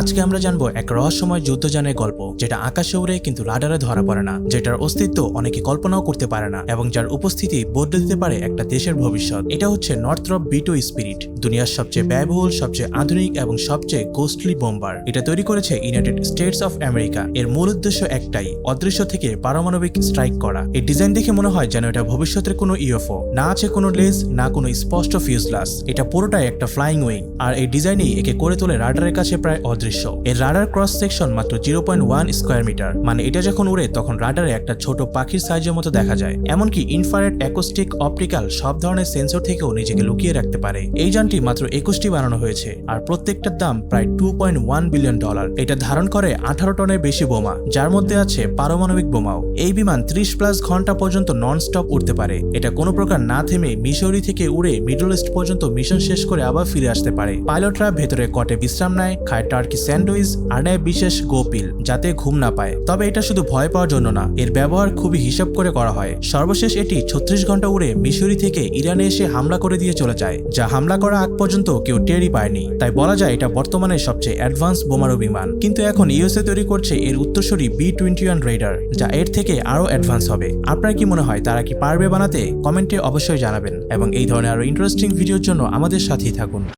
আজকে আমরা জানব এক রহস্যময় যুদ্ধযানের গল্প, যেটা আকাশে উড়ে কিন্তু রাডারে ধরা পড়ে না, যেটার অস্তিত্ব অনেকে কল্পনাও করতে পারে না, এবং যার উপস্থিতি বদলে দিতে পারে একটা দেশের ভবিষ্যৎ। এটা হচ্ছে নর্থরপ বিটো স্পিরিট, দুনিয়ার সবচেয়ে ব্যয়বহুল, সবচেয়ে আধুনিক এবং সবচেয়ে কোস্টলি বোম্বার এটা তৈরি করেছে ইউনাইটেড স্টেটস অফ আমেরিকা এর মূল উদ্দেশ্য একটাই, অদৃশ্য থেকে পারমাণবিক স্ট্রাইক করা। এই ডিজাইন দেখে মনে হয় যেন এটা ভবিষ্যতের কোনো ইউএফও না আছে কোনো লেজ না কোনো স্পষ্ট ফিউজলাস এটা পুরোটাই একটা ফ্লাইং উইং আর এই ডিজাইনেই একে করে তোলে রাডারের কাছে প্রায় এর রাডার ক্রস সেকশন মাত্র zero point one square metre. মানে এটা যখন উড়ে, তখন রাডারে একটা ছোট পাখির সাইজের মতো দেখা যায়। এমনকি ইনফ্রারেড অ্যাকোস্টিক অপটিক্যাল সব ধরনের সেন্সর থেকেও নিজেকে লুকিয়ে রাখতে পারে। এই যানটি মাত্র একুশটি বানানো হয়েছে, আর প্রত্যেকটার দাম প্রায় two point one billion dollar এটা ধারণ করে আঠারো টনের বেশি বোমা, যার মধ্যে আছে পারমাণবিক বোমাও। এই বিমান ত্রিশ প্লাস ঘণ্টা পর্যন্ত নন স্টপ উঠতে পারে। এটা কোনো প্রকার না থেমে মিশরি থেকে উড়ে মিডল ইস্ট পর্যন্ত মিশন শেষ করে আবার ফিরে আসতে পারে। পাইলটরা ভেতরে কটে বিশ্রাম নেয়, খায় টার্কি স্যান্ডউইচ আর নেয় বিশেষ গোপিল, যাতে ঘুম না পায়। তবে এটা শুধু ভয় পাওয়ার জন্য না, এর ব্যবহার খুবই হিসাব করে করা হয়। সর্বশেষ এটি ছত্রিশ ঘণ্টা উড়ে মিশরি থেকে ইরানে এসে হামলা করে দিয়ে চলে যায়, যা হামলা করা আগ পর্যন্ত কেউ টেরই পায়নি। তাই বলা যায় এটা বর্তমানে সবচেয়ে অ্যাডভান্স বোমারু বিমান। কিন্তু এখন ইউএসএ তৈরি করছে এর উত্তরসূরি বি টোয়েন্টি ওয়ান রেডার, যা এর থেকে আরও অ্যাডভান্স হবে। আপনার কি মনে হয়, তারা কি পারবে বানাতে? কমেন্টে অবশ্যই জানাবেন। এবং এই ধরনের আরও ইন্টারেস্টিং ভিডিওর জন্য আমাদের সাথেই থাকুন।